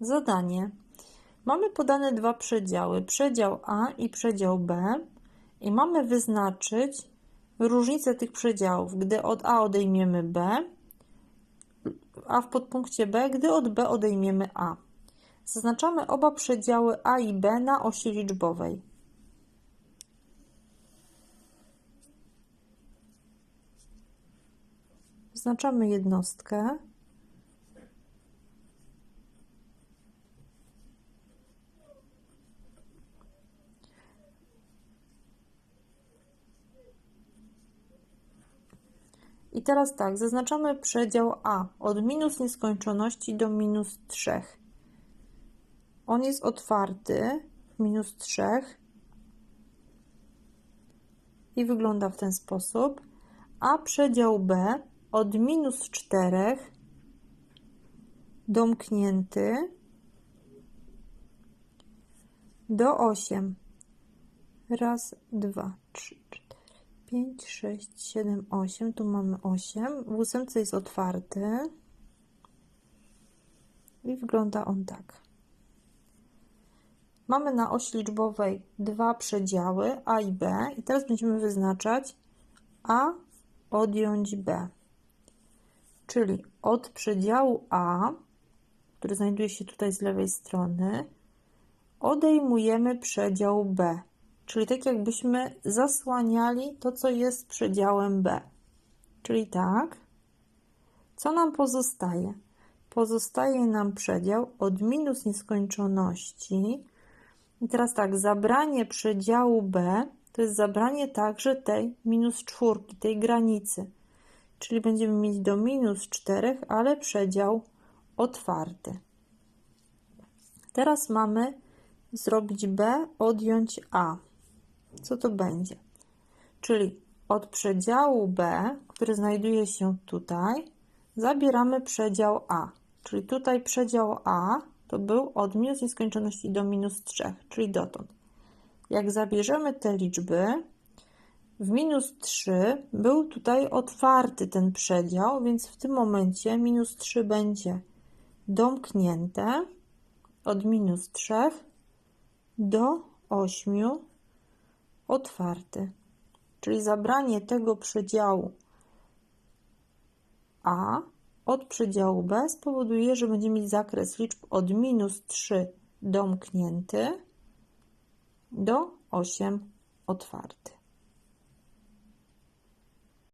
Zadanie. Mamy podane dwa przedziały, przedział A i przedział B i mamy wyznaczyć różnicę tych przedziałów, gdy od A odejmiemy B, a w podpunkcie B, gdy od B odejmiemy A. Zaznaczamy oba przedziały A i B na osi liczbowej. Zaznaczamy jednostkę. I teraz tak, zaznaczamy przedział A od minus nieskończoności do minus 3. On jest otwarty w minus 3 i wygląda w ten sposób, a przedział B od minus 4 domknięty do 8. Raz, dwa, trzy, cztery, pięć, sześć, siedem, osiem. Tu mamy 8. W ósemce jest otwarty. I wygląda on tak. Mamy na osi liczbowej dwa przedziały A i B. I teraz będziemy wyznaczać A odjąć B. Czyli od przedziału A, który znajduje się tutaj z lewej strony, odejmujemy przedział B. Czyli tak jakbyśmy zasłaniali to, co jest przedziałem B. Czyli tak. Co nam pozostaje? Pozostaje nam przedział od minus nieskończoności. I teraz tak, zabranie przedziału B to jest zabranie także tej minus czwórki, tej granicy. Czyli będziemy mieć do minus 4, ale przedział otwarty. Teraz mamy zrobić B, odjąć A. Co to będzie? Czyli od przedziału B, który znajduje się tutaj, zabieramy przedział A. Czyli tutaj przedział A to był od minus nieskończoności do minus 3, czyli dotąd. Jak zabierzemy te liczby, w minus 3 był tutaj otwarty ten przedział, więc w tym momencie minus 3 będzie domknięte od minus 3 do 8 otwarty. Czyli zabranie tego przedziału A od przedziału B spowoduje, że będziemy mieć zakres liczb od minus 3 domknięty do 8 otwarty.